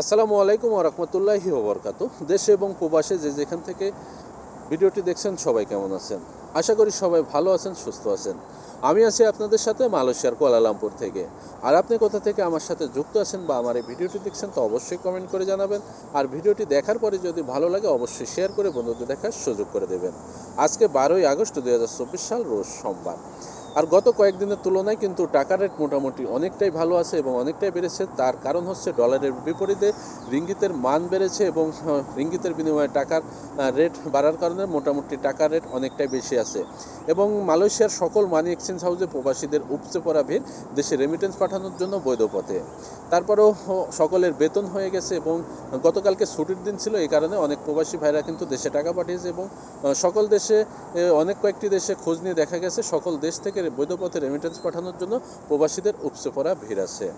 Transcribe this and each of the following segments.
আসসালামু আলাইকুম রহমতুল্লাহি ওবরকাত দেশে এবং প্রবাসে যে যেখান থেকে ভিডিওটি দেখছেন সবাই কেমন আছেন? আশা করি সবাই ভালো আছেন, সুস্থ আছেন। আমি আছি আপনাদের সাথে মালয়েশিয়ার কুয়ালালামপুর থেকে। আর আপনি কোথা থেকে আমার সাথে যুক্ত আছেন বা আমার এই ভিডিওটি দেখছেন, তো অবশ্যই কমেন্ট করে জানাবেন। আর ভিডিওটি দেখার পরে যদি ভালো লাগে, অবশ্যই শেয়ার করে বন্ধুদের দেখার সুযোগ করে দেবেন। আজকে বারোই আগস্ট দু হাজার চব্বিশ সাল, রোজ সোমবার। আর গত কয়েকদিনের তুলনায় কিন্তু টাকা রেট মোটামুটি অনেকটাই ভালো আছে এবং অনেকটাই বেড়েছে। তার কারণ হচ্ছে ডলারের বিপরীতে রিঙ্গিতের মান বেড়েছে এবং রিঙ্গিতের বিনিময়ে টাকার রেট বাড়ার কারণে মোটামুটি টাকার রেট অনেকটাই বেশি আছে। এবং মালয়েশিয়ার সকল মানি এক্সচেঞ্জ হাউসে প্রবাসীদের উপচে পড়া ভিড় দেশে রেমিটেন্স পাঠানোর জন্য বৈধ পথে তারপরেও সকলের বেতন হয়ে গেছে এবং গতকালকে ছুটির দিন ছিল, এই কারণে অনেক প্রবাসী ভাইরা কিন্তু দেশে টাকা পাঠিয়েছে এবং সকল দেশে অনেক কয়েকটি দেশে খোঁজ নিয়ে দেখা গেছে, সকল দেশ থেকে বৈধ পথে রেমিটেন্স পাঠানোর জন্য প্রবাসীদের উপচে পড়া ভিড় আছে।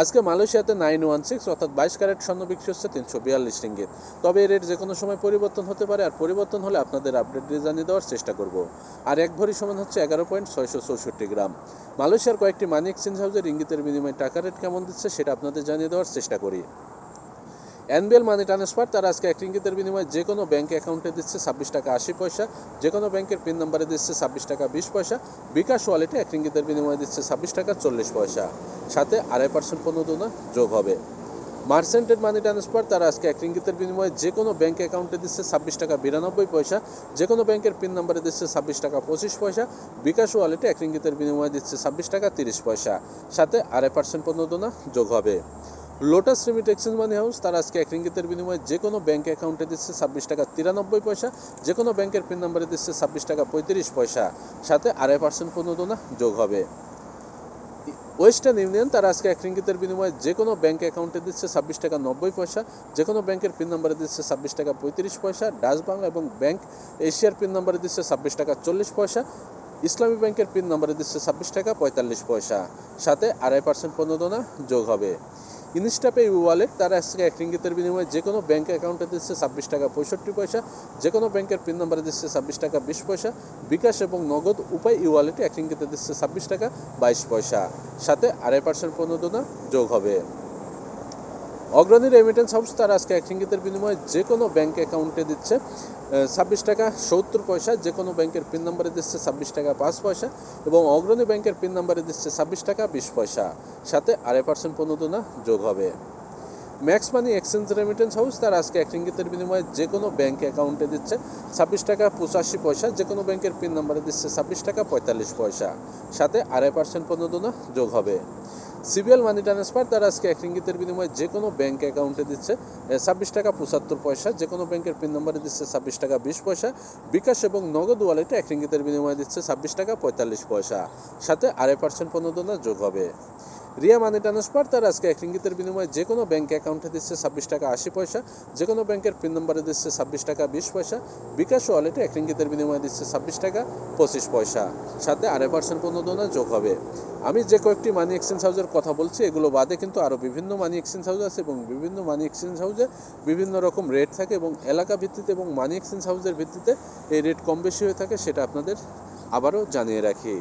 আজকে মালয়েশিয়াতে নাইন ওয়ান সিক্স অর্থাৎ বাইশ ক্যারেট স্বর্ণ বিক্রি হচ্ছে তিনশো বিয়াল্লিশ রিঙ্গিত। তবে এই রেট যে কোনো সময় পরিবর্তন হতে পারে আর পরিবর্তন হলে আপনাদের আপডেট দিয়ে জানিয়ে দেওয়ার চেষ্টা করব। আর এক ভরি সমান হচ্ছে এগারো পয়েন্ট ছয়শো চৌষট্টি গ্রাম। মালয়েশিয়ার কয়েকটি মানি এক্সচেঞ্জ হাউসে রিঙ্গিতের বিনিময়ে টাকা রেট কেমন দিচ্ছে সেটা আপনাদের জানিয়ে দেওয়ার চেষ্টা করি। এনবিএল মানি ট্রান্সফার, তারা আজকে এক রিঙ্গিতের বিনিময়ে যে কোনো ব্যাঙ্ক অ্যাকাউন্টে দিচ্ছে ছাব্বিশ টাকা আশি পয়সা যে কোনো ব্যাংকের পিন নাম্বারে দিচ্ছে ছাব্বিশ টাকা বিশ পয়সা, বিকাশ ওয়ালেটে এক রিঙ্গিতের বিনিময়ে দিচ্ছে ছাব্বিশ টাকা চল্লিশ পয়সা। সাথে আড়াই পার্সেন্ট প্রণোদনা যোগ হবে। মার্সেন্টেড মানি ট্রান্সফার, তারা আজকে এক রিঙ্গিতের বিনিময়ে যে কোনো ব্যাঙ্ক অ্যাকাউন্টে দিচ্ছে ছাব্বিশ টাকা বিরানব্বই পয়সা যে কোনো ব্যাংকের পিন নাম্বারে দিচ্ছে ছাব্বিশ টাকা পঁচিশ পয়সা, বিকাশ ওয়ালেটে এক রিঙ্গিতের বিনিময়ে দিচ্ছে ছাব্বিশ টাকা তিরিশ পয়সা। সাথে আড়াই পার্সেন্ট প্রণোদনা যোগ হবে। Lotus remit exchange money house তারা আজকে এক রিঙ্গিতের বিনিময়ে যে কোনো ব্যাঙ্ক অ্যাকাউন্টে দিচ্ছে ছাব্বিশ টাকা তিরানব্বই পয়সা যে কোনো ব্যাংকের পিন নাম্বারে দিচ্ছে ছাব্বিশ টাকা পঁয়ত্রিশ পয়সা। সাথে আড়াই পার্সেন্ট প্রণোদনা যোগ হবে। ওয়েস্টার্ন ইউনিয়ন তারা আজকে এক রিঙ্গিতের বিনিময়ে যে কোনো ব্যাঙ্ক অ্যাকাউন্টে দিচ্ছে ছাব্বিশ টাকা নব্বই পয়সা যে কোনো ব্যাংকের পিন নাম্বারে দিচ্ছে ছাব্বিশ টাকা পঁয়ত্রিশ পয়সা ডাচ এবং ব্যাংক এশিয়ার পিন নাম্বারে দিচ্ছে ছাব্বিশ টাকা চল্লিশ পয়সা ইসলামী ব্যাংকের পিন নাম্বারে দিচ্ছে ছাব্বিশ টাকা পঁয়তাল্লিশ পয়সা। সাথে আড়াই পার্সেন্ট প্রণোদনা যোগ হবে। ইনস্টাপে ওয়ালেট তারা থেকে এক রিঙ্গিতের বিনিময়ে যে কোনো ব্যাঙ্ক অ্যাকাউন্টে দিচ্ছে ছাব্বিশ টাকা পঁয়ষট্টি পয়সা যে কোনো ব্যাংকের পিন নাম্বারে দিচ্ছে ছাব্বিশ টাকা বিশ পয়সা, বিকাশ এবং নগদ উপায় ই ওয়ালেটে এক রিঙ্গিতে দিচ্ছে ছাব্বিশ টাকা বাইশ পয়সা। সাথে আড়াই পার্সেন্ট প্রণোদনা যোগ হবে। অগ্রণী রেমিটেন্স হাউস তারা আজকে এক ইঙ্গিতের বিনিময়ে যে কোনো ব্যাঙ্ক অ্যাকাউন্টে দিচ্ছে। ছাব্বিশ টাকা সত্তর পয়সা, যে কোনো ব্যাংকের পিন নাম্বারে দিচ্ছে ছাব্বিশ টাকা পাঁচ পয়সা এবং অগ্রণী ব্যাংকের পিন নাম্বারে দিচ্ছে ছাব্বিশ টাকা বিশ পয়সা। সাথে আড়াই পার্সেন্ট প্রণোদনা যোগ হবে। Max money exchange remittance house তার আজকে এক রিঙ্গিতের বিনিময়ে যে কোনো ব্যাঙ্ক অ্যাকাউন্টে দিচ্ছে ছাব্বিশ টাকা পঁচাশি পয়সা, যে কোনো ব্যাংকের পিন নাম্বারে দিচ্ছে ছাব্বিশ টাকা পঁয়তাল্লিশ পয়সা। সাথে আড়াই পার্সেন্ট প্রণোদনা যোগ হবে। সিবিএল মানি ট্রান্সফার তার আজকে এক রিঙ্গিতের বিনিময়ে যে কোনো ব্যাঙ্ক অ্যাকাউন্টে দিচ্ছে ছাব্বিশ টাকা পঁচাত্তর পয়সা, যে কোনো ব্যাংকের পিন নাম্বারে দিচ্ছে ছাব্বিশ টাকা বিশ পয়সা। বিকাশ এবং নগদ ওয়ালেটে এক রিঙ্গিতের বিনিময়ে দিচ্ছে ছাব্বিশ টাকা পঁয়তাল্লিশ পয়সা। সাথে আড়াই পার্সেন্ট প্রণোদনা যোগ হবে। রিয়া মানি ট্রান্সফার, তার আজকে এক রিঙ্গিতের বিনিময়ে যে কোনো ব্যাঙ্ক অ্যাকাউন্টে দিচ্ছে ছাব্বিশ টাকা আশি পয়সা যে কোনো ব্যাংকের পিন নম্বরে দিচ্ছে ছাব্বিশ টাকা বিশ পয়সা, বিকাশ ওয়ালেটে এক রিঙ্গিতের বিনিময়ে দিচ্ছে ছাব্বিশ টাকা পঁচিশ পয়সা। সাথে আড়াই পার্সেন্ট প্রণোদনা যোগ হবে। আমি যে কয়েকটি মানি এক্সচেঞ্জ হাউসের কথা বলছি, এগুলো বাদে কিন্তু আরও বিভিন্ন মানি এক্সচেঞ্জ হাউস আছে এবং বিভিন্ন মানি এক্সচেঞ্জ হাউসে বিভিন্ন রকম রেট থাকে এবং এলাকা ভিত্তিতে এবং মানি এক্সচেঞ্জ হাউসের ভিত্তিতে এই রেট কম বেশি হয়ে থাকে, সেটা আপনাদের আবারও জানিয়ে রাখি।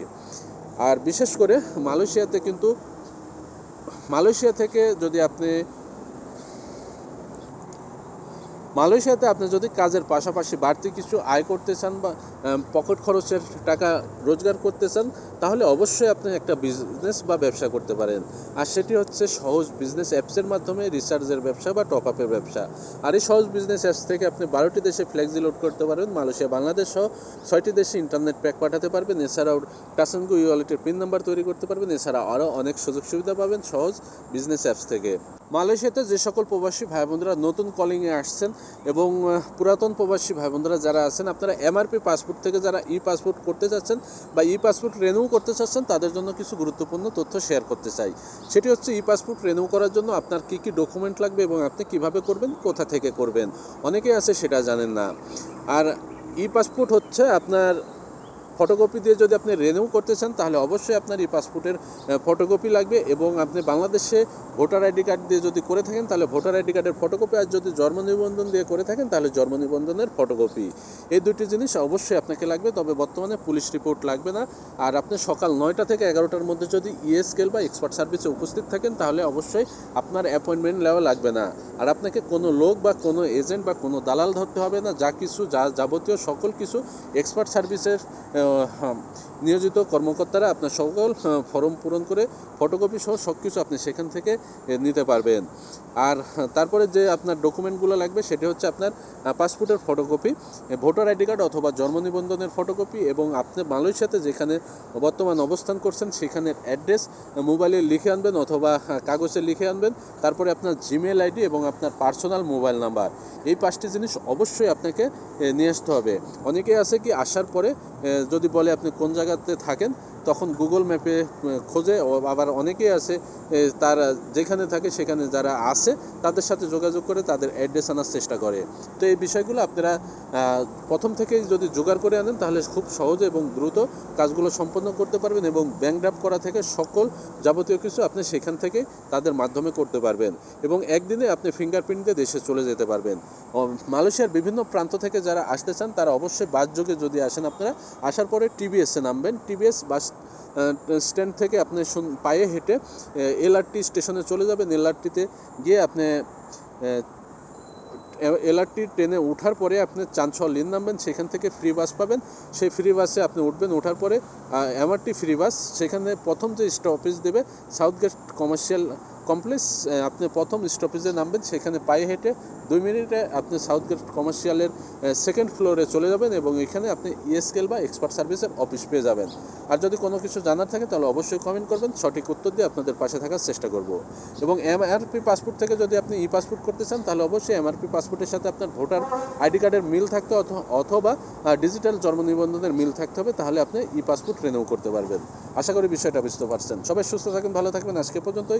আর বিশেষ করে মালয়েশিয়াতে কিন্তু মালয়েশিয়া থেকে যদি আপনি মালয়েশিয়াতে আপনি যদি কাজের পাশাপাশি বাড়তি কিছু আয় করতে চান বা পকেট খরচের টাকা রোজগার করতে চান, তাহলে অবশ্যই আপনি একটা বিজনেস বা ব্যবসা করতে পারেন। আর সেটি হচ্ছে সহজ বিজনেস অ্যাপসের মাধ্যমে রিচার্জের ব্যবসা বা টপ আপের ব্যবসা। আর এই সহজ বিজনেস অ্যাপস থেকে আপনি বারোটি দেশে ফ্লেক্সি লোড করতে পারবেন, মালয়েশিয়া, বাংলাদেশ সহ ছয়টি দেশে ইন্টারনেট প্যাক পাঠাতে পারবেন। এছাড়াও টাসনগু ই ওয়ালেটের পিন নাম্বার তৈরি করতে পারবেন। এছাড়া আরও অনেক সুযোগ সুবিধা পাবেন সহজ বিজনেস অ্যাপস থেকে। মালয়েশিয়াতে যে সকল প্রবাসী ভাই বোনরা নতুন কলিংয়ে আসছেন এবং পুরাতন প্রবাসী ভাই বোনরা যারা আছেন, আপনারা এমআরপি পাসপোর্ট থেকে যারা ই পাসপোর্ট করতে চাচ্ছেন বা ই পাসপোর্ট রেনিউ করতে চাচ্ছেন, তাদের জন্য কিছু গুরুত্বপূর্ণ তথ্য শেয়ার করতে চাই। সেটি হচ্ছে ই পাসপোর্ট রেনিউ করার জন্য আপনার কী কী ডকুমেন্ট লাগবে এবং আপনি কীভাবে করবেন, কোথা থেকে করবেন? অনেকেই আছে সেটা জানেন না। আর ই পাসপোর্ট হচ্ছে আপনার ফটোকপি দিয়ে যদি আপনি রেনিউ করতে চান, তাহলে অবশ্যই আপনার এই পাসপোর্টের ফটোকপি লাগবে এবং আপনি বাংলাদেশে ভোটার আইডি কার্ড দিয়ে যদি করে থাকেন, তাহলে ভোটার আইডি কার্ডের ফটোকপি আর যদি জন্ম নিবন্ধন দিয়ে করে থাকেন, তাহলে জন্ম নিবন্ধনের ফটোকপি এই দুটি জিনিস অবশ্যই আপনাকে লাগবে, তবে বর্তমানে পুলিশ রিপোর্ট লাগবে না। আর আপনি সকাল নয়টা থেকে এগারোটার মধ্যে যদি ইএসকেল বা এক্সপার্ট সার্ভিসে উপস্থিত থাকেন, তাহলে অবশ্যই আপনার অ্যাপয়েন্টমেন্ট নেওয়া লাগবে না। আর আপনাকে কোনো লোক বা কোনো এজেন্ট বা কোনো দালাল ধরতে হবে না, যা কিছু, যা যাবতীয় সকল কিছু এক্সপার্ট সার্ভিসের নিয়োজিত কর্মকর্তারা আপনার সকল ফর্ম পূরণ করে ফটোকপি সহ সব কিছু আপনি সেখান থেকে নিতে পারবেন। আর, তারপরে যে আপনার ডকুমেন্টগুলো লাগবে, সেটা হচ্ছে আপনার পাসপোর্টের ফটোকপি ভোটার আইডি কার্ড অথবা জন্ম নিবন্ধনের ফটোকপি এবং আপনি মালয়েশিয়াতে যেখানে বর্তমান অবস্থান করছেন, সেখানের অ্যাড্রেস মোবাইলে লিখে আনবেন অথবা কাগজে লিখে আনবেন। তারপরে আপনার জিমেল আইডি এবং আপনার পার্সোনাল মোবাইল নাম্বার এই পাঁচটি জিনিস অবশ্যই আপনাকে নিয়ে আসতে হবে। অনেকেই আছে কি, আসার পরে যদি বলে আপনি কোন জায়গাতে থাকেন, তখন গুগল ম্যাপে খোঁজে আবার অনেকেই আছে তারা যেখানে থাকে সেখানে যারা আছে, তাদের সাথে যোগাযোগ করে তাদের অ্যাড্রেস আনার চেষ্টা করে। তো এই বিষয়গুলো আপনারা প্রথম থেকেই যদি জোগাড় করে আনেন, তাহলে খুব সহজে এবং দ্রুত কাজগুলো সম্পন্ন করতে পারবেন এবং ব্যাংক ড্রাফট করা থেকে সকল যাবতীয় কিছু আপনি সেখান থেকে তাদের মাধ্যমে করতে পারবেন এবং একদিনে আপনি ফিঙ্গারপ্রিন্ট দেশে চলে যেতে পারবেন। মালয়েশিয়ার বিভিন্ন প্রান্ত থেকে যারা আসতে চান, তারা অবশ্যই বাস যোগে যদি আসেন আপনারা, আসার পরে টিবিএসে নামবেন। টিবিএস বাস স্ট্যান্ড থেকে আপনি পায়ে হেঁটে এলআরটি স্টেশনে চলে যাবেন। এলআরটিতে গিয়ে আপনি এলআরটি ট্রেনে ওঠার পরে আপনি চাঁদশোয়া লিন নামবেন। সেখান থেকে ফ্রি বাস পাবেন। সেই ফ্রি বাসে আপনি উঠবেন। ওঠার পরে এমআরটি ফ্রি বাস সেখানে প্রথম যে স্টপেজ দেবে সাউথ গেট কমার্শিয়াল কমপ্লেক্স আপনি প্রথম স্টপেজে নামবেন, সেখানে পায়ে হেঁটে দুই মিনিটে আপনি সাউথ গেট কমার্শিয়ালের সেকেন্ড ফ্লোরে চলে যাবেন এবং এখানে আপনি ইএসকেল বা এক্সপার্ট সার্ভিসের অফিস পেয়ে যাবেন। আর যদি কোনো কিছু জানার থাকে, তাহলে অবশ্যই কমেন্ট করবেন, সঠিক উত্তর দিয়ে আপনাদের পাশে থাকার চেষ্টা করব। এবং এমআরপি পাসপোর্ট থেকে যদি আপনি ই পাসপোর্ট করতে চান, তাহলে অবশ্যই এমআরপি পাসপোর্টের সাথে আপনার ভোটার আইডি কার্ডের মিল থাকতে অথ- অথবা ডিজিটাল জন্ম নিবন্ধনের মিল থাকতে হবে, তাহলে আপনি ই পাসপোর্ট রিনিউ করতে পারবেন। আশা করি বিষয়টা বুঝতে পারছেন। সবাই সুস্থ থাকেন, ভালো থাকবেন। আজকে পর্যন্তই।